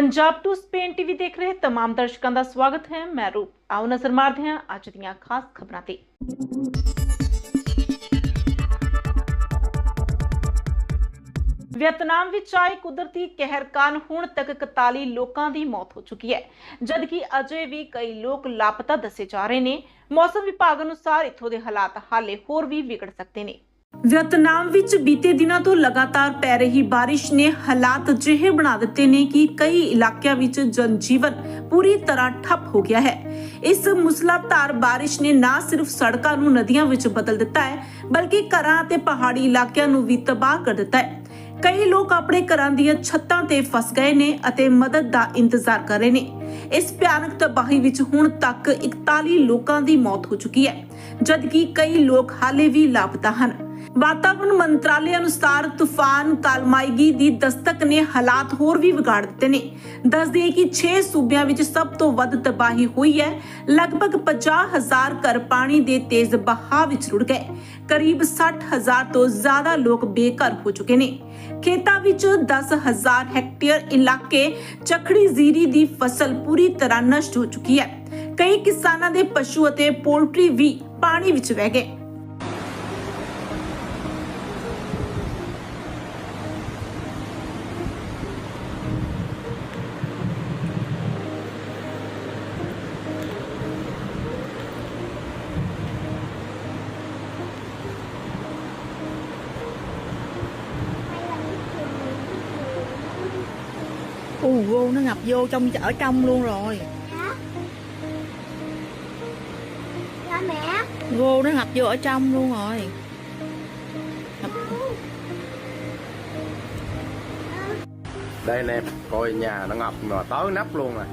Punjab to Spain TV ਦੇਖ ਰਹੇ तमाम ਦਰਸ਼ਕਾਂ ਦਾ ਸਵਾਗਤ ਹੈ ਮੈਂ ਰੂਪ ਆਓ ਨਜ਼ਰ ਮਾਰਦੇ ਹਾਂ ਅੱਜ ਦੀਆਂ ਖਾਸ ਖਬਰਾਂ ਤੇ ਵੀਅਤਨਾਮ ਵਿੱਚ ਆਏ ਕੁਦਰਤੀ ਕਹਿਰ ਕਾਰਨ ਹੁਣ ਤੱਕ 41 ਲੋਕਾਂ ਦੀ ਮੌਤ ਹੋ ਚੁੱਕੀ ਹੈ ਜਦਕਿ ਅਜੇ ਵੀ ਕਈ ਲੋਕ ਲਾਪਤਾ ਦੱਸੇ ਜਾ ਰਹੇ ਨੇ ਮੌਸਮ ਵਿਭਾਗ ਅਨੁਸਾਰ ਇੱਥੋਂ ਦੇ ਹਾਲਾਤ ਹਾਲੇ ਹੋਰ ਵੀ ਵਿਗੜ ਸਕਦੇ ਨੇ ਵਿਅਤਨਾਮ ਵਿੱਚ ਬੀਤੇ ਦਿਨਾਂ ਤੋਂ ਲਗਾਤਾਰ ਪੈ ਰਹੀ ਬਾਰਿਸ਼ ਨੇ ਹਾਲਾਤ ਅਜਿਹੇ ਬਣਾ ਦਿੱਤੇ ਨੇ ਕਿ ਕਈ ਇਲਾਕਿਆਂ ਵਿੱਚ ਜਨਜੀਵਨ ਪੂਰੀ ਤਰ੍ਹਾਂ ਠੱਪ ਹੋ ਗਿਆ ਹੈ। ਇਸ ਮੁਸਲਾਧਾਰ ਬਾਰਿਸ਼ ਨੇ ਨਾ ਸਿਰਫ ਸੜਕਾਂ ਨੂੰ ਨਦੀਆਂ ਵਿੱਚ ਬਦਲ ਦਿੱਤਾ ਹੈ, ਬਲਕਿ ਘਰਾਂ ਅਤੇ ਪਹਾੜੀ ਇਲਾਕਿਆਂ ਨੂੰ ਵੀ ਤਬਾਹ ਕਰ ਦਿੱਤਾ ਹੈ। ਕਈ ਲੋਕ ਆਪਣੇ ਘਰਾਂ ਦੀਆਂ ਛੱਤਾਂ ਤੇ ਫਸ ਗਏ ਨੇ ਅਤੇ ਮਦਦ ਦਾ ਇੰਤਜ਼ਾਰ ਕਰ ਰਹੇ ਨੇ। ਇਸ ਭਿਆਨਕ ਤਬਾਹੀ ਵਿੱਚ ਹੁਣ ਤੱਕ 41 ਲੋਕਾਂ ਦੀ ਮੌਤ ਹੋ ਚੁੱਕੀ ਹੈ, ਜਦਕਿ ਕਈ ਲੋਕ ਹਾਲੇ ਵੀ ਲਾਪਤਾ ਹਨ। ਵਾਤਾਵਰਣ ਮੰਤਰਾਲੇ ਅਨੁਸਾਰ ਤੂਫਾਨ ਕਾਲਮਾਈਗੀ ਦੀ ਦਸਤਕ ਨੇ ਹਾਲਾਤ ਹੋਰ ਵੀ ਵਿਗਾੜ ਦਿੱਤੇ ਨੇ। ਦੱਸਦੇ ਕਿ 6 ਸੂਬਿਆਂ ਵਿੱਚ ਸਭ ਤੋਂ ਵੱਧ ਤਬਾਹੀ ਹੋਈ ਹੈ। ਲਗਭਗ 50000 ਘਰ ਪਾਣੀ ਦੇ ਤੇਜ਼ ਬਹਾਅ ਵਿੱਚ ਰੁੜ ਗਏ। ਕਰੀਬ 60000 ਤੋਂ ਜ਼ਿਆਦਾ ਲੋਕ ਬੇਘਰ ਹੋ ਚੁੱਕੇ ਨੇ। ਖੇਤਾਂ ਵਿੱਚ 10000 ਹੈਕਟੇਅਰ ਇਲਾਕੇ ਚਖੜੀ ਜ਼ੀਰੀ ਦੀ ਫਸਲ ਪੂਰੀ ਤਰ੍ਹਾਂ ਨਸ਼ਟ ਹੋ ਚੁੱਕੀ ਹੈ। ਕਈ ਕਿਸਾਨਾਂ ਦੇ ਪਸ਼ੂ ਅਤੇ ਪੋਲਟਰੀ ਵੀ ਪਾਣੀ ਵਿੱਚ ਵਹਿ ਗਏ। Ù vô nó ngập vô trong ở trong luôn rồi. Dạ Dạ mẹ. Vô nó ngập vô ở trong luôn rồi. Ngập... Đây anh em, coi nhà nó ngập mà tới nắp luôn à.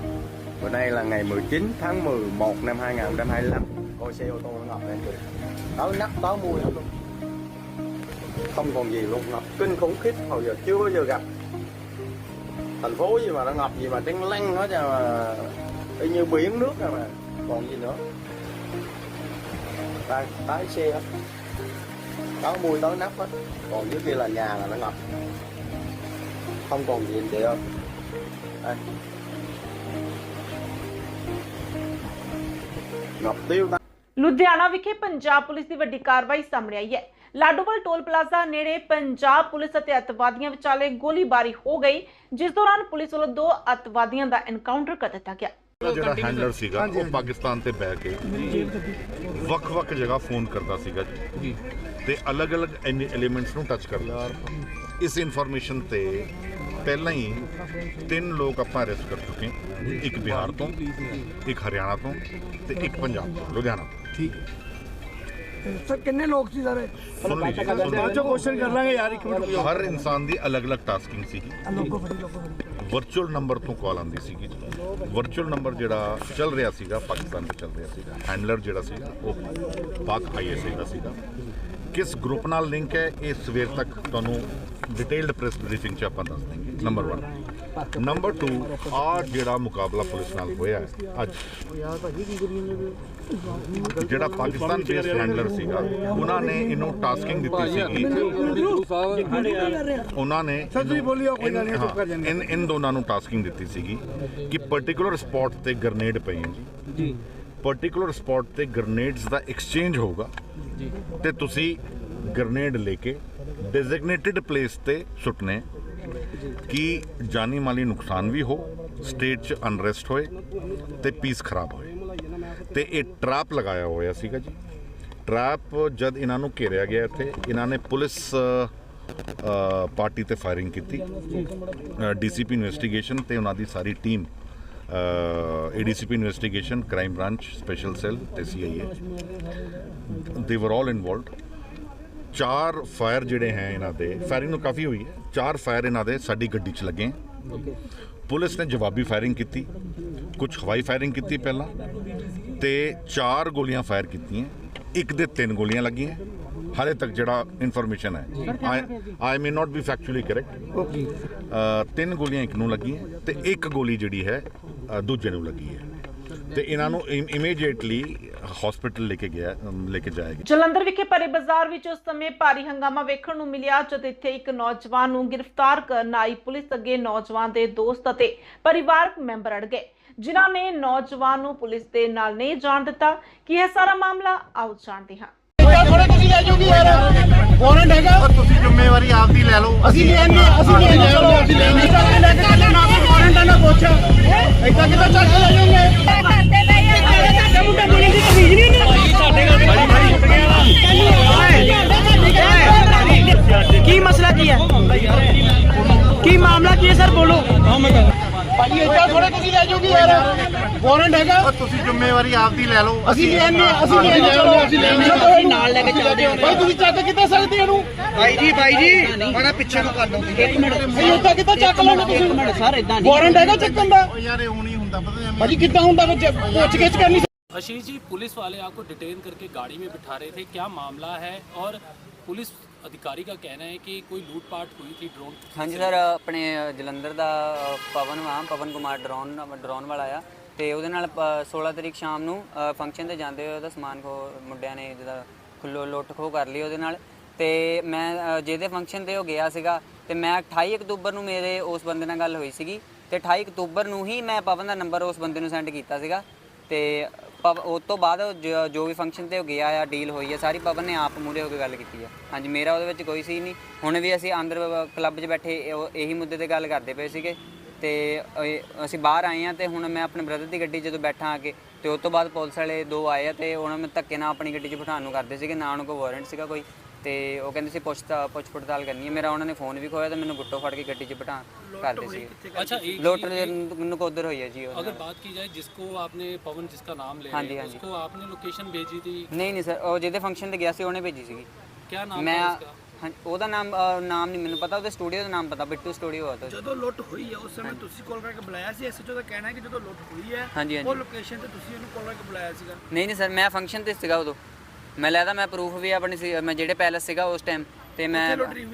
Bữa nay là ngày 19 tháng 11 năm 2025 Coi xe ô tô nó ngập lên kìa. Tới nắp, tới mùi hết luôn. Không còn gì luôn, ngập kinh khủng khiếp Hồi giờ chưa bao giờ gặp Thành phố gì mà nó ngập gì mà trắng lăng hết ra mà Y như biển nước rồi mà Còn gì nữa Đây, tái xe hết Tới mùi tới nắp hết Còn dưới kia là nhà là nó ngập không còn gì anh chị ơi đây ngọc tiêu ta Ludhiana ਵਿਖੇ Punjab police ਦੀ ਵੱਡੀ ਕਾਰਵਾਈ ਸਾਹਮਣੇ ਆਈ ਹੈ Ladowal toll plaza ਨੇੜੇ Punjab police ਅਤੇ ਅੱਤਵਾਦੀਆਂ ਵਿਚਾਲੇ ਗੋਲੀਬਾਰੀ ਹੋ ਗਈ ਜਿਸ ਦੌਰਾਨ ਪੁਲਿਸ ਵੱਲੋਂ ਦੋ ਅੱਤਵਾਦੀਆਂ ਦਾ ਐਨਕਾਊਂਟਰ ਕਰ ਦਿੱਤਾ ਗਿਆ। ਜਿਹੜਾ ਹੈਂਡਲਰ ਸੀਗਾ ਉਹ ਪਾਕਿਸਤਾਨ ਤੇ ਬਹਿ ਕੇ ਵੱਖ-ਵੱਖ ਜਗ੍ਹਾ ਫੋਨ ਕਰਦਾ ਸੀਗਾ ਜੀ। ਤੇ ਅਲੱਗ-ਅਲੱਗ ਐਲੀਮੈਂਟਸ ਨੂੰ ਟੱਚ ਕਰਦਾ ਇਸ ਇਨਫੋਰਮੇਸ਼ਨ ਤੇ ਪਹਿਲਾਂ ਹੀ ਤਿੰਨ ਲੋਕ ਆਪਾਂ ਅਰੈਸਟ ਕਰ ਚੁੱਕੇ। ਇੱਕ ਬਿਹਾਰ ਤੋਂ ਇੱਕ ਹਰਿਆਣਾ ਤੋਂ ਤੇ ਇੱਕ ਪੰਜਾਬ ਤੋਂ ਲੁਧਿਆਣਾ ਤੋਂ। ਸਰ ਕਿੰਨੇ ਲੋਕ ਸੀ ਸਾਰੇ? ਸੁਣ ਲੀਜੀ ਬਾਅਦ ਚੋਂ ਕੁਐਸਚਨ ਕਰ ਲਾਂਗੇ ਯਾਰ ਇੱਕ ਮਿੰਟ ਹਰ ਇਨਸਾਨ ਦੀ ਅਲੱਗ-ਅਲੱਗ ਟਾਸਕਿੰਗ ਸੀ ਲੋਕੋ ਫੜੀ ਲੋਕੋ ਫੜੀ। ਵਰਚੁਅਲ ਨੰਬਰ ਤੋਂ ਕਾਲ ਆਉਂਦੀ ਸੀਗੀ। ਵਰਚੁਅਲ ਨੰਬਰ ਜਿਹੜਾ ਚੱਲ ਰਿਹਾ ਸੀਗਾ ਪਾਕਿਸਤਾਨ ਵਿੱਚ ਚੱਲ ਰਿਹਾ ਸੀਗਾ ਹੈਂਡਲਰ ਜਿਹੜਾ ਸੀਗਾ ਉਹ ਪਾਕ ਆਈਐਸਆਈ ਦਾ ਸੀਗਾ। ਕਿਸ ਗਰੁੱਪ ਨਾਲ ਲਿੰਕ ਹੈ? ਇਹ ਸਵੇਰ ਤੱਕ ਤੁਹਾਨੂੰ ਡਿਟੇਲਡ ਪ੍ਰੈਸ ਬਰੀਫਿੰਗ 'ਚ ਆਪਾਂ ਦੱਸ ਦਿਆਂਗੇ। ਨੰਬਰ 1 ਨੰਬਰ 2 ਆ ਜਿਹੜਾ ਮੁਕਾਬਲਾ ਪੁਲਿਸ ਨਾਲ ਹੋਇਆ ਹੈ ਅੱਜ। ਜਿਹੜਾ ਪਾਕਿਸਤਾਨ ਬੇਸਡ ਹੈਂਡਲਰ ਸੀਗਾ ਉਹਨਾਂ ਨੇ ਇਹਨੂੰ ਟਾਸਕਿੰਗ ਦਿੱਤੀ ਸੀਗੀ। ਉਹਨਾਂ ਨੇ ਤੁਸੀਂ ਬੋਲਿਓ, ਕੋਈ ਗੱਲ ਨਹੀਂ, ਚੁੱਪ ਕਰ ਜਾਂਦੇ। ਇਨ ਇਨ ਦੋਨਾਂ ਨੂੰ ਟਾਸਕਿੰਗ ਦਿੱਤੀ ਸੀਗੀ। ਕਿ ਪਾਰਟਿਕੂਲਰ ਸਪੌਟ ਤੇ ਗ੍ਰਨੇਡ ਪਈ ਹੈ ਜੀ। ਜੀ ਪਾਰਟਿਕੂਲਰ ਸਪੌਟ ਤੇ ਗ੍ਰਨੇਡਸ ਦਾ ਐਕਸਚੇਂਜ ਹੋਊਗਾ। ਜੀ। ਤੇ ਤੁਸੀਂ ਗ੍ਰਨੇਡ ਲੈ ਕੇ ਡੈਜ਼ਿਗਨੇਟਿਡ ਪਲੇਸ ਤੇ ਸੁੱਟਨੇ। ਕਿ ਜਾਨੀ ਮਾਲੀ ਨੁਕਸਾਨ ਵੀ ਹੋ ਸਟੇਟ 'ਚ ਅਨਰੈਸਟ ਹੋਏ ਤੇ ਪੀਸ ਖਰਾਬ ਹੋਏ? ਤੇ ਇਹ ਟਰੈਪ ਲਗਾਇਆ ਹੋਇਆ ਸੀਗਾ ਜੀ। ਟਰੈਪ ਜਦ ਇਹਨਾਂ ਨੂੰ ਘੇਰਿਆ ਗਿਆ ਇੱਥੇ, ਇਹਨਾਂ ਨੇ ਪੁਲਿਸ ਪਾਰਟੀ ਤੇ ਫਾਇਰਿੰਗ ਕੀਤੀ। ਡੀਸੀਪੀ ਇਨਵੈਸਟੀਗੇਸ਼ਨ ਤੇ ਉਹਨਾਂ ਦੀ ਸਾਰੀ team ADCP investigation crime branch special cell ਤੇ ਸੀਆਈਏ ਦੇ ਵਰ ਆਲ ਇਨਵੋਲਵਡ ਚਾਰ ਫਾਇਰ ਜਿਹੜੇ ਹੈ ਇਹਨਾਂ ਦੇ ਫਾਇਰਿੰਗ ਨੂੰ ਕਾਫੀ ਹੋਈ ਹੈ। ਚਾਰ ਫਾਇਰ ਇਹਨਾਂ ਦੇ ਸਾਡੀ ਗੱਡੀ 'ਚ ਲੱਗੇ ਪੁਲਿਸ ਨੇ ਜਵਾਬੀ ਫਾਇਰਿੰਗ ਕੀਤੀ। ਕੁਝ ਹਵਾਈ ਫਾਇਰਿੰਗ ਕੀਤੀ ਪਹਿਲਾਂ ਤੇ ਚਾਰ ਗੋਲੀਆਂ ਫਾਇਰ ਕੀਤੀਆਂ। ਇੱਕ ਦੇ ਤਿੰਨ ਗੋਲੀਆਂ ਲੱਗੀਆਂ। ਹਾਲੇ ਤੱਕ ਜਿਹੜਾ ਇਨਫੋਰਮੇਸ਼ਨ ਹੈ I may not be factually correct ਤਿੰਨ ਗੋਲੀਆਂ ਇੱਕ ਨੂੰ ਲੱਗੀਆਂ ਤੇ ਇੱਕ ਗੋਲੀ ਜਿਹੜੀ ਹੈ ਦੂਜੇ ਨੂੰ ਲੱਗੀ ਹੈ। ਤੇ ਇਹਨਾਂ ਨੂੰ ਇਮੀਡੀਏਟਲੀ ਹਸਪੀਟਲ ਲੈ ਕੇ ਗਿਆ ਲੈ ਕੇ ਜਾਇਆ ਗਿਆ। ਜਲੰਧਰ ਵਿਖੇ ਪਰੇ ਬਾਜ਼ਾਰ ਵਿੱਚ ਉਸ ਸਮੇਂ ਭਾਰੀ ਹੰਗਾਮਾ ਵੇਖਣ ਨੂੰ ਮਿਲਿਆ ਜਦ ਇੱਥੇ ਇੱਕ ਨੌਜਵਾਨ ਨੂੰ ਗ੍ਰਿਫਤਾਰ ਕਰਨ ਆਈ ਪੁਲਿਸ ਅੱਗੇ ਨੌਜਵਾਨ ਦੇ ਦੋਸਤ ਅਤੇ ਪਰਿਵਾਰਕ ਮੈਂਬਰ ਅੜ ਗਏ। ਜਿਨ੍ਹਾਂ ਨੇ ਨੌਜਵਾਨ ਨੂੰ ਪੁਲਿਸ ਦੇ ਨਾਲ ਨਹੀਂ ਜਾਣ ਦਿੱਤਾ। ਕਿ ਇਹ ਸਾਰਾ ਮਾਮਲਾ? ਆਓ ਜਾਣਦੇ ਹਾਂ। ਤੁਸੀਂ ਜ਼ਿੰਮੇਵਾਰੀ ਆਪਦੀ ਲੈ ਲਓ। ਅਸੀਂ ਲੈਣੇ ਅਸੀਂ ਲੈਣੇ ਅਸੀਂ ਲੈਣੇ ਲੈ ਕੇ ਚੱਲੇ ਨਾ ਕੋਈ ਵਾਰੰਟ ਨਾ ਪੁੱਛ ਏਦਾਂ ਕਿੱਦਾਂ ਚੱਕ ਕੇ ਲੈ ਜਾਓਗੇ? ਵਾਰੰਟ ਹੈਗਾ ਤੁਸੀਂ ਜ਼ਿੰਮੇਵਾਰੀ ਆਪਦੀ ਲੈ ਲਓ ਅਸੀਂ ਲੈਣੇ ਅਸੀਂ ਲੈਣੇ ਅਸੀਂ ਲੈਣੇ ਨਾਲ ਲੈ ਕੇ ਚੱਲਦੇ ਹੋ ਭਾਈ ਤੁਸੀਂ ਚੱਕ ਕਿੱਦਾਂ ਸਕਦੇ ਇਹਨੂੰ ਭਾਈ ਜੀ ਭਾਈ ਜੀ ਬੜਾ ਪਿੱਛੇ ਨੂੰ ਕਰ ਲਓ ਇੱਕ ਮਿੰਟ ਭਾਈ ਏਦਾਂ ਕਿੱਦਾਂ ਚੱਕ ਲੈਣਾ ਤੁਸੀਂ ਇੱਕ ਮਿੰਟ ਸਰ ਇਦਾਂ ਨਹੀਂ ਵਾਰੰਟ ਹੈਗਾ ਚੱਕਣ ਦਾ ਯਾਰ ਇਹ ਹੁਣ ਹੀ ਹੁੰਦਾ ਪਤਾ ਭਾਜੀ ਕਿੱਦਾਂ ਹੁੰਦਾ ਵਿੱਚ ਪੁੱਛ ਗਿੱਛ ਕਰਨੀ आशीष जी पुलिस वाले आपको डिटेन करके गाड़ी में बिठा रहे थे क्या मामला है और पुलिस अधिकारी का कहना है कि कोई लूटपाट हुई थी ड्रोन ਹਾਂਜੀ ਸਰ ਆਪਣੇ ਜਲੰਧਰ ਦਾ ਅ, ਪਵਨ ਵਾ ਪਵਨ ਕੁਮਾਰ ਡਰੋਨ ਡਰੋਨ ਵਾਲਾ ਆ ਤੇ ਉਹਦੇ ਨਾਲ ਪ- 16 ਤਰੀਕ ਸ਼ਾਮ ਨੂੰ ਫੰਕਸ਼ਨ ਤੇ ਜਾਂਦੇ ਹੋਏ ਉਹਦਾ ਸਮਾਨ ਖੋ, ਮੁੰਡਿਆਂ ਨੇ ਜਿਹਦਾ ਖੁੱਲੋ ਲੁੱਟ ਖੋ ਕਰ ਲਈ ਉਹਦੇ ਨਾਲ। ਤੇ ਮੈਂ ਜਿਹਦੇ ਫੰਕਸ਼ਨ ਤੇ ਉਹ ਗਿਆ ਸੀਗਾ, ਤੇ ਮੈਂ 28 ਅਕਤੂਬਰ ਨੂੰ ਮੇਰੇ ਉਸ ਬੰਦੇ ਨਾਲ ਗੱਲ ਹੋਈ ਸੀਗੀ, ਤੇ 28 ਅਕਤੂਬਰ ਨੂੰ ਹੀ ਮੈਂ ਪਵਨ ਦਾ ਨੰਬਰ ਉਸ ਬੰਦੇ ਨੂੰ ਸੈਂਡ ਕੀਤਾ ਸੀਗਾ। ਤੇ ਪਵ, ਉਸ ਤੋਂ ਬਾਅਦ ਜੋ ਵੀ ਫੰਕਸ਼ਨ ਤੇ ਉਹ ਗਿਆ ਆ ਡੀਲ ਹੋਈ ਆ, ਸਾਰੀ ਪਵਨ ਨੇ ਆਪ ਮੂਰੇ ਹੋ ਕੇ ਗੱਲ ਕੀਤੀ ਆ। ਹਾਂਜੀ, ਮੇਰਾ ਉਹਦੇ ਵਿੱਚ ਕੋਈ ਸੀ ਨਹੀਂ। ਹੁਣ ਵੀ ਅਸੀਂ ਅੰਦਰ ਕਲੱਬ 'ਚ ਬੈਠੇ, ਇਹ- ਇਹੀ ਮੁੱਦੇ ਤੇ ਗੱਲ ਕਰਦੇ ਪਏ ਸੀਗੇ। ਤੇ ਅਸੀਂ ਬਾਹਰ ਆਏ ਆ ਤੇ ਹੁਣ ਮੈਂ ਆਪਣੇ ਬ੍ਰਦਰ ਦੀ ਗੱਡੀ ਜਦੋਂ ਬੈਠਾ ਆ ਕੇ ਤੇ ਉਸ ਤੋਂ ਬਾਅਦ ਪੁਲਿਸ ਵਾਲੇ ਦੋ ਆਏ ਆ ਤੇ ਉਹਨਾਂ ਨੂੰ ਧੱਕੇ ਨਾਲ ਆਪਣੀ ਗੱਡੀ 'ਚ ਬਿਠਾਉਣ ਨੂੰ ਕਰਦੇ ਸੀਗੇ ਨਾ ਉਹਨਾਂ ਕੋਲ ਵਾਰੰਟ ਸੀਗਾ ਕੋਈ ਤੇ ਉਹ ਕਹਿੰਦੇ ਸੀ ਪੁੱਛ ਪੁੱਛ ਪੜਤਾਲ ਕਰਨੀ ਹੈ। ਮੇਰਾ ਉਹਨਾਂ ਨੇ ਫੋਨ ਵੀ ਖੋਇਆ ਤੇ ਮੈਨੂੰ ਗੁੱਟੋ ਫੜ ਕੇ ਗੱਡੀ 'ਚ ਬਿਠਾ ਕਰਦੇ ਸੀ। ਅੱਛਾ ਲੋਟਰ ਨਕੋਦਰ ਹੋਈ ਹੈ ਜੀ ਅਗਰ ਬਾਤ ਕੀ ਜਾਏ ਜਿਸ ਕੋ ਆਪਨੇ ਪਵਨ ਜਿਸ ਦਾ ਨਾਮ ਲੈ ਰਹੇ ਉਸ ਕੋ ਆਪਨੇ ਲੋਕੇਸ਼ਨ ਭੇਜੀ ਸੀ ਨਹੀਂ ਨਹੀਂ ਸਰ ਉਹ ਜਿਹਦੇ ਫੰਕਸ਼ਨ ਤੇ ਗਿਆ ਸੀ ਉਹਨੇ ਭੇਜੀ ਸੀਗੀ। ਕੀ ਨਾਮ ਹੈ ਉਸਦਾ ਹਾਂ ਉਹਦਾ ਨਾਮ ਅਹ, ਨਾਮ ਨਹੀਂ ਮੈਨੂੰ ਪਤਾ ਉਹਦੇ ਸਟੂਡੀਓ ਦਾ ਨਾਮ ਪਤਾ ਬਿੱਟੂ ਸਟੂਡੀਓ ਆ ਤਾਂ ਜਦੋਂ ਲੁੱਟ ਹੋਈ ਹੈ ਉਸ ਸਮੇਂ ਤੁਸੀਂ ਕਾਲ ਕਰਕੇ ਬੁਲਾਇਆ ਸੀ ਐਸਐਚਓ ਦਾ ਕਹਿਣਾ ਹੈ ਕਿ ਜਦੋਂ ਲੁੱਟ ਹੋਈ ਹੈ ਹਾਂਜੀ ਉਹ ਹਾਂਜੀ ਲੋਕੇਸ਼ਨ ਤੇ ਤੁਸੀਂ ਉਹਨੂੰ ਕਾਲ ਕਰਕੇ ਬੁਲਾਇਆ ਸੀਗਾ ਨਹੀਂ ਨਹੀਂ ਸਰ ਮੈਂ ਫੰਕਸ਼ਨ ਤੇ ਸੀਗਾ ਉਦੋਂ ਮੈਂ ਲੈਦਾ ਮੈਂ ਪ੍ਰੂਫ ਵੀ ਆਪਣੀ ਸੀ ਮੈਂ ਜਿਹੜੇ ਪੈਲਸ ਸੀਗਾ ਉਸ ਟਾਈਮ ਤੇ ਮੈਂ ਲੁੱਟ ਹੋਈ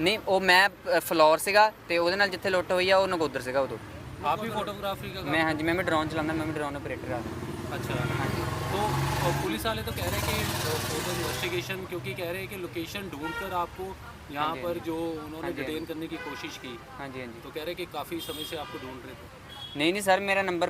ਨਹੀਂ ਉਹ ਮੈਂ ਅ, ਫਲੋਰ ਸੀਗਾ ਤੇ ਉਹਦੇ ਨਾਲ ਜਿੱਥੇ ਲੁੱਟ ਹੋਈ ਆ ਉਹ ਨਗੋਦਰ ਸੀਗਾ ਉਦੋਂ आप भी फोटोग्राफी का काम ਮੈਂ ਹਾਂਜੀ ਮੈਂ ਵੀ ਡਰੋਨ ਚਲਾਉਂਦਾ ਮੈਂ ਵੀ ਡਰੋਨ ਆਪਰੇਟਰ ਆ अच्छा तो पुलिस वाले तो कह रहे हैं कि इन्वेस्टिगेशन क्योंकि कह रहे हैं कि लोकेशन ढूंढ कर आपको यहाँ हाँ हाँ पर जो। उन्होंने हाँ डिटेन करने की कोशिश की हाँ जी हाँ जी। तो कह रहे हैं कि काफ़ी समय से आपको ढूंढ रहे थे। ਨਹੀਂ ਨਹੀਂ ਸਰ ਮੇਰਾ ਨੰਬਰ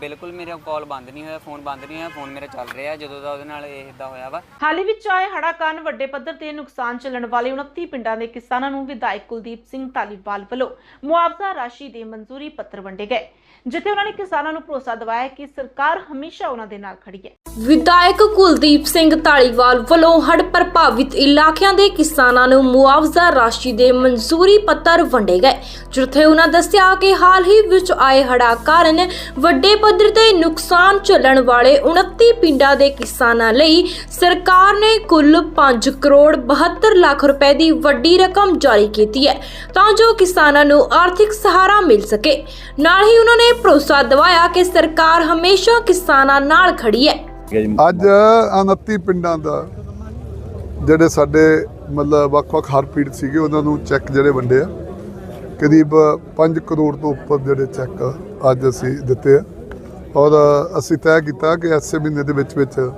ਬਿਲਕੁਲ ਮੇਰਾ ਕਾਲ ਬੰਦ ਨਹੀਂ ਹੋਇਆ ਫੋਨ ਬੰਦ ਨਹੀਂ ਹੋਇਆ ਫੋਨ ਮੇਰਾ ਚੱਲ ਰਿਹਾ ਜਦੋਂ ਦਾ ਉਹਦੇ ਨਾਲ ਇਹ ਇਦਾਂ ਹੋਇਆ ਵਾ। ਹਾਲ ਹੀ ਵਿੱਚ ਆਏ ਹੜ੍ਹਾਂ ਕਾਰਨ ਵੱਡੇ ਪੱਧਰ ਤੇ ਨੁਕਸਾਨ ਝੱਲਣ ਵਾਲੇ 29 ਪਿੰਡਾਂ ਦੇ ਕਿਸਾਨਾਂ ਨੂੰ ਵਿਧਾਇਕ ਕੁਲਦੀਪ ਸਿੰਘ ਧਾਲੀਵਾਲ ਵੱਲੋਂ ਮੁਆਵਜ਼ਾ ਰਾਸ਼ੀ ਦੇ ਮਨਜ਼ੂਰੀ ਪੱਤਰ ਵੰਡੇ ਗਏ ਜਿੱਥੇ ਉਹਨਾਂ ਨੇ ਕਿਸਾਨਾਂ ਨੂੰ ਭਰੋਸਾ ਦਿਵਾਇਆ ਕਿ ਸਰਕਾਰ ਹਮੇਸ਼ਾ ਉਹਨਾਂ ਦੇ ਨਾਲ ਖੜੀ ਹੈ। ਵਿਧਾਇਕ ਕੁਲਦੀਪ ਸਿੰਘ ਢਾਲੀਵਾਲ ਵੱਲੋਂ ਹੜ੍ਹ ਪ੍ਰਭਾਵਿਤ ਇਲਾਕਿਆਂ ਦੇ ਕਿਸਾਨਾਂ ਨੂੰ ਮੁਆਵਜ਼ਾ ਰਾਸ਼ੀ ਦੇ ਮਨਜ਼ੂਰੀ ਪੱਤਰ ਵੰਡੇ ਗਏ ਜਿੱਥੇ ਉਹਨਾਂ ਦੱਸਿਆ ਕਿ ਹਾਲ ਹੀ ਵਿੱਚ ਆਏ ਹੜ੍ਹਾਂ ਕਾਰਨ ਵੱਡੇ ਪੱਧਰ ਤੇ ਨੁਕਸਾਨ ਝੱਲਣ ਵਾਲੇ 29 ਪਿੰਡਾਂ ਦੇ ਕਿਸਾਨਾਂ ਲਈ ਸਰਕਾਰ ਨੇ ਕੁੱਲ 5 ਕਰੋੜ 72 ਲੱਖ ਰੁਪਏ ਦੀ ਵੱਡੀ ਰਕਮ ਜਾਰੀ ਕੀਤੀ ਹੈ ਤਾਂ ਜੋ ਕਿਸਾਨਾਂ ਨੂੰ ਆਰਥਿਕ ਸਹਾਰਾ ਮਿਲ ਸਕੇ। ਨਾਲ ਹੀ ਉਹਨਾਂ ਨੇ ਭਰੋਸਾ ਦਿਵਾਇਆ ਕਿ ਸਰਕਾਰ ਹਮੇਸ਼ਾ ਕਿਸਾਨਾਂ ਨਾਲ ਖੜੀ ਹੈ। ਅੱਜ 29 ਪਿੰਡਾਂ ਦਾ ਜਿਹੜੇ ਸਾਡੇ ਮਤਲਬ ਵੱਖ-ਵੱਖ ਹਰ ਪੀੜ ਸੀਗੇ, ਉਹਨਾਂ ਨੂੰ ਚੈੱਕ ਜਿਹੜੇ ਵੰਡੇ ਆ। ਕਰੀਬ 5 ਕਰੋੜ ਤੋਂ ਉੱਪਰ ਜਿਹੜੇ ਚੈੱਕ ਅੱਜ ਅਸੀਂ ਦਿੱਤੇ ਆ। ਔਰ ਅਸੀਂ ਤੈਅ ਕੀਤਾ ਕਿ ਐਸੇ ਮਹੀਨੇ ਦੇ ਵਿੱਚ ਵਿੱਚ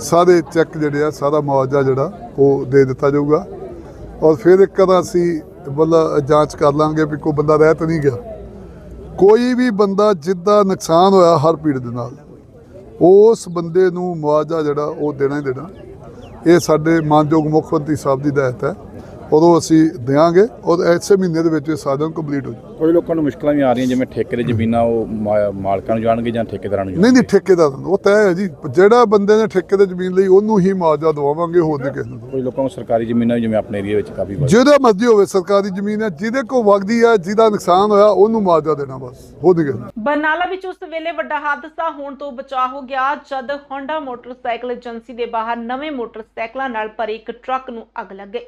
ਸਾਰੇ ਚੈੱਕ ਜਿਹੜੇ ਆ, ਸਾਰਾ ਮੁਆਵਜ਼ਾ ਜਿਹੜਾ, ਉਹ ਦੇ ਦਿੱਤਾ ਜਾਊਗਾ। ਔਰ ਫਿਰ ਇੱਕ ਵਾਰ ਅਸੀਂ ਮਤਲਬ ਜਾਂਚ ਕਰ ਲਾਂਗੇ ਵੀ ਕੋਈ ਬੰਦਾ ਰਹਿ ਤਾਂ ਨਹੀਂ ਗਿਆ। ਕੋਈ ਵੀ ਬੰਦਾ ਜਿੱਦਾਂ ਨੁਕਸਾਨ ਹੋਇਆ ਹਰ ਪੀੜ ਦੇ ਨਾਲ, ਉਸ ਬੰਦੇ ਨੂੰ ਮੁਆਵਜ਼ਾ ਜਿਹੜਾ, ਉਹ ਦੇਣਾ ਹੀ ਦੇਣਾ। ਇਹ ਸਾਡੇ ਮਾਨਯੋਗ ਮੁੱਖ ਮੰਤਰੀ ਸਾਹਿਬ ਦੀ ਹਦਾਇਤ ਹੈ। ਉਦੋਂ ਅਸੀਂ ਦਿਆਂਗੇ ਔਰ ਐਸੇ ਮਹੀਨੇ ਦੇ ਵਿੱਚ ਇਹ ਸਾਧਨ ਕੰਪਲੀਟ ਹੋ ਜਾਊ। ਕੋਈ ਲੋਕਾਂ ਨੂੰ ਮੁਸ਼ਕਲਾਂ ਵੀ ਆ ਰਹੀਆਂ ਜਿਵੇਂ ਠੇਕੇ ਦੇ ਜ਼ਮੀਨਾਂ ਉਹ ਮਾ- ਮਾਲਕਾਂ ਨੂੰ ਜਾਣਗੇ ਜਾਂ ਠੇਕੇਦਾਰਾਂ ਨੂੰ ਨਹੀਂ ਨਹੀਂ ਠੇਕੇਦਾਰ ਨੂੰ ਉਹ ਤੈਅ ਹੈ ਜੀ। ਜਿਹੜਾ ਬੰਦੇ ਨੇ ਠੇਕੇ ਤੇ ਜ਼ਮੀਨ ਲਈ ਉਹਨੂੰ ਹੀ ਮੁਆਵਜ਼ਾ ਦਵਾਵਾਂਗੇ ਹੋਰ ਨਹੀਂ ਕਿਸੇ ਨੂੰ ਕੋਈ ਲੋਕਾਂ ਨੂੰ ਸਰਕਾਰੀ ਜ਼ਮੀਨਾਂ ਵੀ ਜਿਵੇਂ ਆਪਣੇ ਏਰੀਆ ਵਿੱਚ ਕਾਫੀ ਵੱਧ ਜਿਹਦਾ ਮਰਜ਼ੀ ਹੋਵੇ ਸਰਕਾਰੀ ਜ਼ਮੀਨ ਹੈ ਜਿਹਦੇ ਕੋਲ ਵਗਦੀ ਹੈ ਜਿਹਦਾ ਨੁਕਸਾਨ ਹੋਇਆ ਉਹਨੂੰ ਮੁਆਵਜ਼ਾ ਦੇਣਾ ਬਸ ਹੋਰ ਨਹੀਂ ਕਿਸੇ ਨੂੰ। ਬਰਨਾਲਾ ਵਿੱਚ ਉਸ ਵੇਲੇ ਵੱਡਾ ਹਾਦਸਾ ਹੋਣ ਤੋਂ ਬਚਾ ਹੋ ਗਿਆ ਜਦ ਹੋਂਡਾ ਮੋਟਰਸਾਈਕਲ ਏਜੰਸੀ ਦੇ ਬਾਹਰ ਨਵੇਂ ਮੋਟਰਸਾਈਕਲਾਂ ਨਾਲ ਭਰੇ ਇੱਕ ਟਰੱਕ ਨੂੰ ਅੱਗ ਲੱਗ ਗਈ।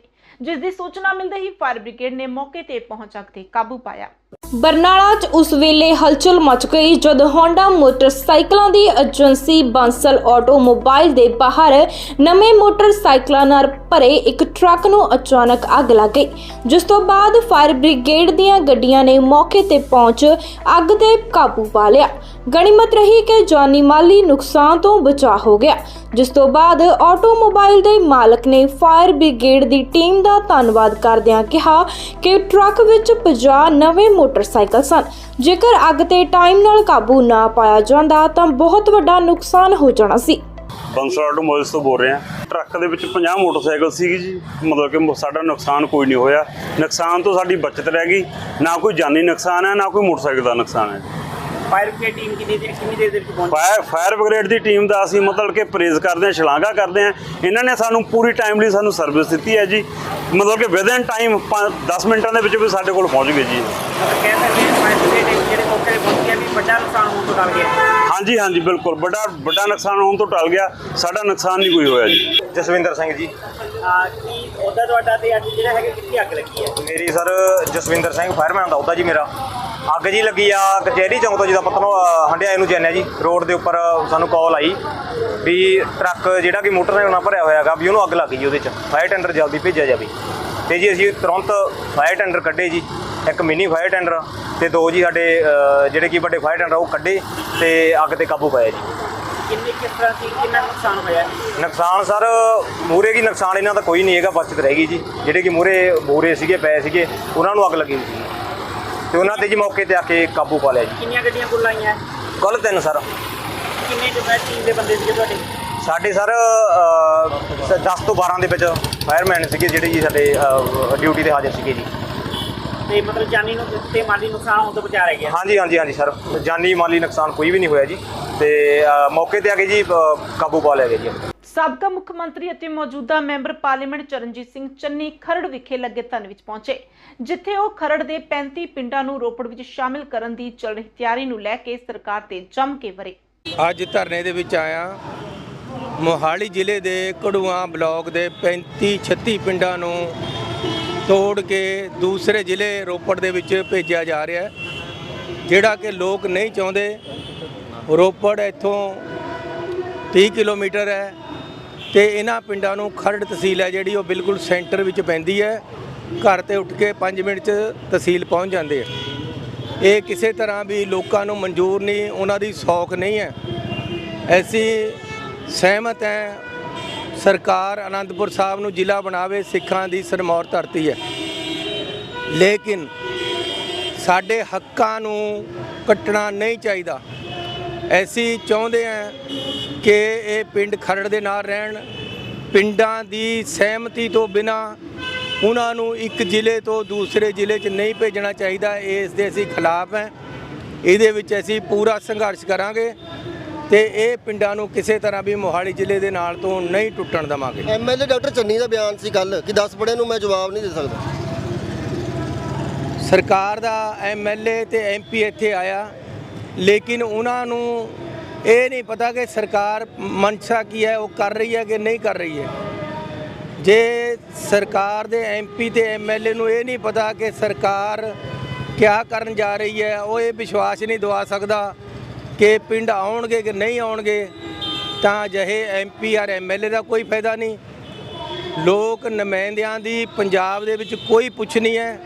ਜਿਸ ਦੀ ਸੂਚਨਾ ਮਿਲਦੇ ਹੀ ਫਾਇਰ ਬ੍ਰਿਗੇਡ ਨੇ ਮੌਕੇ ਤੇ ਪਹੁੰਚ ਕੇ ਕਾਬੂ ਪਾਇਆ। ਬਰਨਾਲਾ 'ਚ ਉਸ ਵੇਲੇ ਹਲਚਲ ਮਚ ਗਈ ਜਦ ਹੋਂਡਾ ਮੋਟਰਸਾਈਕਲਾਂ ਦੀ ਏਜੰਸੀ ਬਾਂਸਲ ਆਟੋਮੋਬਾਈਲ ਦੇ ਬਾਹਰ ਨਵੇਂ ਮੋਟਰਸਾਈਕਲਾਂ ਨਾਲ ਭਰੇ ਇੱਕ ਟਰੱਕ ਨੂੰ ਅਚਾਨਕ ਅੱਗ ਲੱਗ ਗਈ, ਜਿਸ ਤੋਂ ਬਾਅਦ ਫਾਇਰ ਬ੍ਰਿਗੇਡ ਦੀਆਂ ਗੱਡੀਆਂ ਨੇ ਮੌਕੇ ਤੇ ਪਹੁੰਚ ਅੱਗ ਤੇ ਕਾਬੂ ਪਾ ਲਿਆ। ਗਣਿਮਤ ਰਹੀ ਕਿ ਜਾਨੀ ਮਾਲੀ ਨੁਕਸਾਨ ਤੋਂ ਬਚਾ ਹੋ ਗਿਆ। ਜਿਸ ਤੋਂ ਬਾਅਦ ਆਟੋਮੋਬਾਈਲ ਦੇ ਮਾਲਕ ਨੇ ਫਾਇਰ ਬ੍ਰਿਗੇਡ ਦੀ ਟੀਮ ਦਾ ਧੰਨਵਾਦ ਕਰਦਿਆਂ ਕਿਹਾ ਕਿ ਟਰੱਕ ਵਿੱਚ 50 ਨਵੇਂ ਮੋਟਰਸਾਈਕਲ ਸਨ। ਜੇਕਰ ਅੱਗ ਤੇ ਟਾਈਮ ਨਾਲ ਕਾਬੂ ਨਾ ਪਾਇਆ ਜਾਂਦਾ ਤਾਂ ਬਹੁਤ ਵੱਡਾ ਨੁਕਸਾਨ ਹੋ ਜਾਣਾ ਸੀ। ਬੰਸਲ ਆਟੋਮੋਬਾਈਲਸ ਤੋਂ ਬੋਲ ਰਹੇ ਹਾਂ। ਟਰੱਕ ਦੇ ਵਿੱਚ 50 ਮੋਟਰਸਾਈਕਲ ਸੀਗੀ ਜੀ। ਮਤਲਬ ਕਿ ਸਾਡਾ ਨੁਕਸਾਨ ਕੋਈ ਨਹੀਂ ਹੋਇਆ। ਨੁਕਸਾਨ ਤੋਂ ਸਾਡੀ ਬਚਤ ਰਹਿ ਗਈ। ਨਾ ਕੋਈ ਜਾਨੀ ਨੁਕਸਾਨ ਹੈ, ਨਾ ਕੋਈ ਮੋਟਰਸਾਈਕਲ ਦਾ ਨੁਕਸਾਨ ਹੈ। ਫਾਇਰ ਬ੍ਰਿਗੇਡ ਟੀਮ ਕਿੰਨੀ ਦੇਰ ਕਿੰਨੀ ਦੇਰ ਦੇ ਵਿੱਚ ਪਹੁੰਚੀ? ਫਾਇਰ ਫਾਇਰ ਬ੍ਰਿਗੇਡ ਦੀ ਟੀਮ ਦਾ ਅਸੀਂ ਮਤਲਬ ਕਿ ਪ੍ਰੇਜ਼ ਕਰਦੇ ਹਾਂ ਸ਼ਲਾਘਾ ਕਰਦੇ ਹਾਂ। ਇਹਨਾਂ ਨੇ ਸਾਨੂੰ ਪੂਰੀ ਟਾਈਮਲੀ ਸਾਨੂੰ ਸਰਵਿਸ ਦਿੱਤੀ ਹੈ ਜੀ। ਮਤਲਬ ਕਿ ਵਿਦਨ ਟਾਈਮ 10 ਮਿੰਟਾਂ ਦੇ ਵਿੱਚ ਵੀ ਸਾਡੇ ਕੋਲ ਪਹੁੰਚ ਗਏ ਜੀ। ਮਤਲਬ ਕਹਿ ਸਕਦੇ ਹਾਂ ਫਾਇਰ ਬ੍ਰਿਗੇਡ ਜਿਹੜੇ ਮੌਕੇ ਤੇ ਪਹੁੰਚੀ ਹੈ ਵੀ ਵੱਡਾ ਨੁਕਸਾਨ ਹੋਣ ਤੋਂ ਡਰ ਗਿਆ। ਹਾਂਜੀ ਹਾਂਜੀ ਬਿਲਕੁਲ। ਵੱਡਾ ਵੱਡਾ ਨੁਕਸਾਨ ਹੋਣ ਤੋਂ ਟਲ ਗਿਆ। ਸਾਡਾ ਨੁਕਸਾਨ ਨਹੀਂ ਕੋਈ ਹੋਇਆ ਜੀ। ਜਸਵਿੰਦਰ ਸਿੰਘ ਜੀ। ਆ ਕੀ ਉਹਦਾ ਤੁਹਾਡਾ ਤੇ ਅੱਜ ਜਿਹੜਾ ਹੈਗਾ ਕਿੱਥੇ ਅੱਗ ਲੱਗੀ ਹੈ? ਮੇਰੀ ਸਰ ਜਸਵਿੰਦਰ ਸਿੰਘ ਫਾਇਰਮੈਨ ਦਾ ਉਹਦਾ ਜੀ ਮੇਰਾ। ਅੱਗ ਜੀ ਲੱਗੀ ਆ ਕਚਹਿਰੀ ਚੌਂਕ ਤੋਂ ਜਿਹਦਾ ਪਤਨੋ ਹੰਡਿਆਏ ਨੂੰ ਜਾਂਦੇ ਆ ਜੀ ਰੋਡ ਦੇ ਉੱਪਰ ਸਾਨੂੰ ਕਾਲ ਆਈ ਵੀ ਟਰੱਕ ਜਿਹੜਾ ਕਿ ਮੋਟਰਸਾਈਕਲ ਨਾਲ ਭਰਿਆ ਹੋਇਆ ਹੈਗਾ ਵੀ ਉਹਨੂੰ ਅੱਗ ਲੱਗ ਗਈ ਉਹਦੇ 'ਚ ਫਾਇਰ ਟੈਂਡਰ ਜਲਦੀ ਭੇਜਿਆ ਜਾਵੇ। ਤੇ ਜੀ ਅਸੀਂ ਤੁਰੰਤ ਫਾਇਰ ਟੈਂਡਰ ਕੱਢੇ ਜੀ ਇੱਕ ਮਿੰਨੀ ਫਾਇਰ ਟੈਂਡਰ ਤੇ ਦੋ ਜੀ ਸਾਡੇ ਜਿਹੜੇ ਕਿ ਵੱਡੇ ਫਾਇਰ ਟੈਂਡਰ ਉਹ ਕੱਢੇ ਤੇ ਅੱਗ ਤੇ ਕਾਬੂ ਪਾਇਆ ਜੀ। ਕਿੰਨੀ ਕਿਸ ਤਰ੍ਹਾਂ ਸੀ ਕਿੰਨਾ ਨੁਕਸਾਨ ਹੋਇਆ? ਨੁਕਸਾਨ ਸਰ ਮੂਰੇ ਕੀ ਨੁਕਸਾਨ ਇਹਨਾਂ ਦਾ ਕੋਈ ਨਹੀਂ ਹੈਗਾ ਬਚਤ ਰਹਿ ਗਈ ਜੀ। ਜਿਹੜੇ ਕਿ ਮੂਰੇ ਬੋਰੇ ਸੀਗੇ ਪਏ ਸੀਗੇ ਉਹਨਾਂ ਨੂੰ ਅੱਗ ਲੱਗੀ ਸੀ। ਤੇ ਉਹਨਾਂ ਤੇ ਜੀ ਮੌਕੇ ਤੇ ਆ ਕੇ ਕਾਬੂ ਪਾ ਲਿਆ ਜੀ। ਕਿੰਨੀਆਂ ਗੱਡੀਆਂ ਕੁੱਲ ਆਈਆਂ? ਕੱਲ ਤਿੰਨ ਸਰ। ਕਿੰਨੇ ਟੀਮ ਦੇ ਬੰਦੇ ਸੀਗੇ ਤੁਹਾਡੇ? ਸਾਡੇ ਸਰ 10 ਤੋਂ 12 ਦੇ ਵਿੱਚ ਫਾਇਰਮੈਨ ਸੀਗੇ ਜਿਹੜੇ ਜੀ ਸਾਡੇ ਡਿਊਟੀ ਤੇ ਹਾਜ਼ਰ ਸੀਗੇ ਜੀ। ਤੇ ਮਤਲਬ ਜਾਨੀ ਨੂੰ ਤੇ ਮਾਲੀ ਨੁਕਸਾਨ ਹੋਣ ਤੋਂ ਬਚਾ ਰਹਿ ਗਿਆ। ਹਾਂਜੀ ਹਾਂਜੀ ਹਾਂਜੀ ਸਰ। ਜਾਨੀ ਮਾਲੀ ਨੁਕਸਾਨ ਕੋਈ ਵੀ ਨਹੀਂ ਹੋਇਆ ਜੀ। ਤੇ ਮੌਕੇ ਤੇ ਆ ਕੇ ਜੀ ਕਾਬੂ ਪਾ ਲਿਆ ਗਿਆ ਜੀ। ਸਾਬਕਾ ਮੁੱਖ ਮੰਤਰੀ ਅਤੇ ਮੌਜੂਦਾ ਮੈਂਬਰ ਪਾਰਲੀਮੈਂਟ ਚਰਨਜੀਤ ਸਿੰਘ ਚੰਨੀ ਖਰੜ ਵਿਖੇ ਲੱਗੇ ਧਨ ਵਿੱਚ ਪਹੁੰਚੇ, ਜਿੱਥੇ ਉਹ ਖਰੜ ਦੇ 35 ਪਿੰਡਾਂ ਨੂੰ ਰੋਪੜ ਵਿੱਚ ਸ਼ਾਮਿਲ ਕਰਨ ਦੀ ਚੱਲ ਰਹੀ ਤਿਆਰੀ ਨੂੰ ਲੈ ਕੇ ਸਰਕਾਰ ਤੇ ਜੰਮ ਕੇ ਵਰੇ। ਅੱਜ ਧਰਨੇ ਦੇ ਵਿੱਚ ਆਇਆ, ਮੋਹਾਲੀ ਜ਼ਿਲ੍ਹੇ ਦੇ ਕੜੂਆਂ ਬਲਾਕ ਦੇ 35 36 ਪਿੰਡਾਂ ਨੂੰ ਤੋੜ ਕੇ ਦੂਸਰੇ ਜ਼ਿਲ੍ਹੇ ਰੋਪੜ ਦੇ ਵਿੱਚ ਭੇਜਿਆ ਜਾ ਰਿਹਾ ਹੈ। ਜਿਹੜਾ ਕਿ ਲੋਕ ਨਹੀਂ ਚਾਹੁੰਦੇ, ਰੋਪੜ ਇੱਥੋਂ 30 ਕਿਲੋਮੀਟਰ ਹੈ ਤੇ ਇਹਨਾਂ ਪਿੰਡਾਂ ਨੂੰ ਖਰੜ ਤਹਿਸੀਲ ਹੈ ਜਿਹੜੀ ਉਹ ਬਿਲਕੁਲ ਸੈਂਟਰ ਵਿੱਚ ਪੈਂਦੀ ਹੈ। ਘਰ ਤੇ ਉੱਠ ਕੇ 5 ਮਿੰਟ 'ਚ ਤਹਿਸੀਲ ਪਹੁੰਚ ਜਾਂਦੇ ਆ। ਇਹ ਕਿਸੇ ਤਰ੍ਹਾਂ ਵੀ ਲੋਕਾਂ ਨੂੰ ਮਨਜ਼ੂਰ ਨਹੀਂ, ਉਹਨਾਂ ਦੀ ਸੌਖ ਨਹੀਂ ਹੈ। ਅਸੀਂ ਸਹਿਮਤ ਹੈ, ਸਰਕਾਰ ਅਨੰਦਪੁਰ ਸਾਹਿਬ ਨੂੰ ਜ਼ਿਲ੍ਹਾ ਬਣਾਵੇ, ਸਿੱਖਾਂ ਦੀ ਸਰਮੌਰ ਧਰਤੀ ਹੈ। ਲੇਕਿਨ ਸਾਡੇ ਹੱਕਾਂ ਨੂੰ ਕੱਟਣਾ ਨਹੀਂ ਚਾਹੀਦਾ। ਅਸੀਂ ਚਾਹੁੰਦੇ ਹਾਂ ਕਿ ਇਹ ਪਿੰਡ ਖਰੜ ਦੇ ਨਾਲ ਰਹਿਣ ਪਿੰਡਾਂ ਦੀ ਸਹਿਮਤੀ ਤੋਂ ਬਿਨਾ ਉਹਨਾਂ ਨੂੰ ਇੱਕ ਜ਼ਿਲ੍ਹੇ ਤੋਂ ਦੂਸਰੇ ਜ਼ਿਲ੍ਹੇ 'ਚ ਨਹੀਂ ਭੇਜਣਾ ਚਾਹੀਦਾ ਇਸ ਦੇ ਅਸੀਂ ਖਿਲਾਫ ਹੈ। ਇਹਦੇ ਵਿੱਚ ਅਸੀਂ ਪੂਰਾ ਸੰਘਰਸ਼ ਕਰਾਂਗੇ ਤੇ ਇਹ ਪਿੰਡਾਂ ਨੂੰ ਕਿਸੇ ਤਰ੍ਹਾਂ ਵੀ ਮੋਹਾਲੀ ਜ਼ਿਲ੍ਹੇ ਦੇ ਨਾਲ ਤੋਂ ਨਹੀਂ ਟੁੱਟਣ ਦੇਵਾਂਗੇ। ਐਮਐਲਏ ਡਾਕਟਰ ਚੰਨੀ ਦਾ ਬਿਆਨ ਸੀ ਕੱਲ ਕਿ 10 ਬੜੇ ਨੂੰ ਮੈਂ ਜਵਾਬ ਨਹੀਂ ਦੇ ਸਕਦਾ। ਸਰਕਾਰ ਦਾ ਐਮਐਲਏ ਤੇ ਐਮਪੀ ਇੱਥੇ ਆਇਆ। ਲੇਕਿਨ ਉਹਨਾਂ ਨੂੰ ਇਹ ਨਹੀਂ ਪਤਾ ਕਿ ਸਰਕਾਰ ਮਨਸ਼ਾ ਕੀ ਹੈ, ਉਹ ਕਰ ਰਹੀ ਹੈ ਕਿ ਨਹੀਂ ਕਰ ਰਹੀ ਹੈ। ਜੇ ਸਰਕਾਰ ਦੇ ਐਮਪੀ ਤੇ ਐਮਐਲਏ ਨੂੰ ਇਹ ਨਹੀਂ ਪਤਾ ਕਿ ਸਰਕਾਰ ਕਿਆ ਕਰਨ ਜਾ ਰਹੀ ਹੈ, ਉਹ ਇਹ ਵਿਸ਼ਵਾਸ ਨਹੀਂ ਦਵਾ ਸਕਦਾ ਕਿ ਪਿੰਡ ਆਉਣਗੇ ਕਿ ਨਹੀਂ ਆਉਣਗੇ, ਤਾਂ ਅਜਿਹੇ ਐਮਪੀ ਔਰ ਐਮਐਲਏ ਦਾ ਕੋਈ ਫਾਇਦਾ ਨਹੀਂ। ਲੋਕ ਨੁਮਾਇੰਦਿਆਂ ਦੀ ਪੰਜਾਬ ਦੇ ਵਿੱਚ ਕੋਈ ਪੁੱਛ ਨਹੀਂ ਹੈ।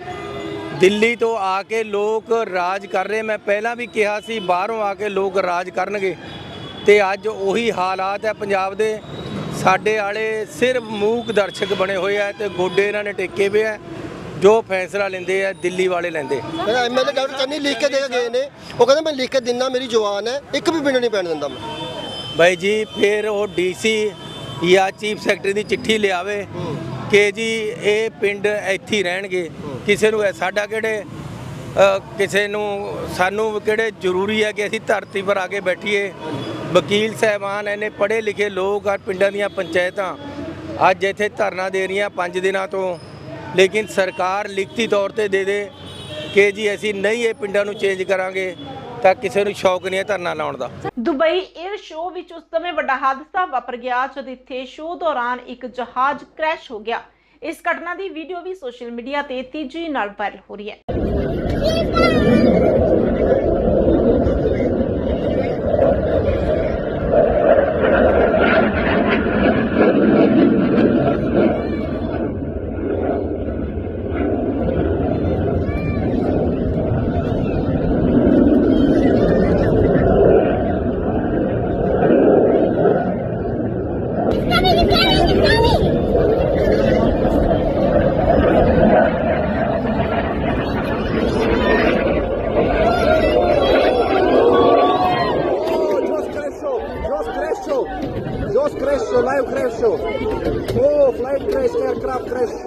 ਦਿੱਲੀ ਤੋਂ ਆ ਕੇ ਲੋਕ ਰਾਜ ਕਰ ਰਹੇ। ਮੈਂ ਪਹਿਲਾਂ ਵੀ ਕਿਹਾ ਸੀ ਬਾਹਰੋਂ ਆ ਕੇ ਲੋਕ ਰਾਜ ਕਰਨਗੇ। ਤੇ ਅੱਜ ਉਹੀ ਹਾਲਾਤ ਹੈ ਪੰਜਾਬ ਦੇ। ਸਾਡੇ ਵਾਲੇ ਸਿਰਫ ਮੂਕ ਦਰਸ਼ਕ ਬਣੇ ਹੋਏ ਆ ਤੇ ਗੋਡੇ ਇਹਨਾਂ ਨੇ ਟੇਕੇ ਪਏ ਆ। ਜੋ ਫੈਸਲਾ ਲੈਂਦੇ ਆ ਦਿੱਲੀ ਵਾਲੇ ਲੈਂਦੇ। ਐਮਐਲਏ ਡਾਕਟਰ ਚੰਨੀ ਲਿਖ ਕੇ ਦੇ ਗਏ ਨੇ। ਉਹ ਕਹਿੰਦੇ ਮੈਂ ਲਿਖ ਕੇ ਦਿੰਦਾ ਮੇਰੀ ਜਵਾਨ ਹੈ। ਇੱਕ ਵੀ ਪਿੰਡ ਨਹੀਂ ਪੈਣ ਦਿੰਦਾ ਮੈਂ। ਬਾਈ ਜੀ ਫਿਰ ਉਹ ਡੀਸੀ ਜਾਂ ਚੀਫ ਸੈਕਟਰੀ ਦੀ ਚਿੱਠੀ ਲਿਆਵੇ। ਕਿ ਜੀ ਇਹ ਪਿੰਡ ਇੱਥੇ ਹੀ ਰਹਿਣਗੇ। ਕਿਸੇ ਨੂੰ ਸਾਡਾ ਕਿਹੜੇ ਕਿਸੇ ਨੂੰ ਸਾਨੂੰ ਕਿਹੜੇ ਜ਼ਰੂਰੀ ਹੈ ਕਿ ਅਸੀਂ ਧਰਤੀ ਪਰ ਆ ਕੇ ਬੈਠੀਏ। ਵਕੀਲ ਸਾਹਿਬਾਨ ਇਹਨੇ ਪੜ੍ਹੇ ਲਿਖੇ ਲੋਕ ਆ ਪਿੰਡਾਂ ਦੀਆਂ ਪੰਚਾਇਤਾਂ ਅੱਜ ਇੱਥੇ ਧਰਨਾ ਦੇ ਰਹੀਆਂ 5 ਦਿਨਾਂ ਤੋਂ। ਲੇਕਿਨ ਸਰਕਾਰ ਲਿਖਤੀ ਤੌਰ ਤੇ ਦੇ ਦੇ ਕਿ ਜੀ ਅਸੀਂ ਨਹੀਂ ਇਹ ਪਿੰਡਾਂ ਨੂੰ ਚੇਂਜ ਕਰਾਂਗੇ। ਤਾਂ ਕਿਸੇ ਨੂੰ ਸ਼ੌਕ ਨਹੀਂ ਹੈ ਧਰਨਾ ਲਾਉਣ ਦਾ। ਦੁਬਈ 에ਅਰ ਸ਼ੋਅ ਵਿੱਚ ਉਸ ਸਮੇਂ ਵੱਡਾ ਹਾਦਸਾ ਵਾਪਰ ਗਿਆ ਜਦ ਇੱਥੇ ਸ਼ੋਅ ਦੌਰਾਨ ਇੱਕ ਜਹਾਜ਼ ਕ੍ਰੈਸ਼ ਹੋ ਗਿਆ। ਇਸ ਘਟਨਾ ਦੀ ਵੀਡੀਓ ਵੀ ਸੋਸ਼ਲ ਮੀਡੀਆ ਤੇ ਤੇਜ਼ੀ ਨਾਲ ਵਾਇਰਲ ਹੋ ਰਹੀ ਹੈ। tres.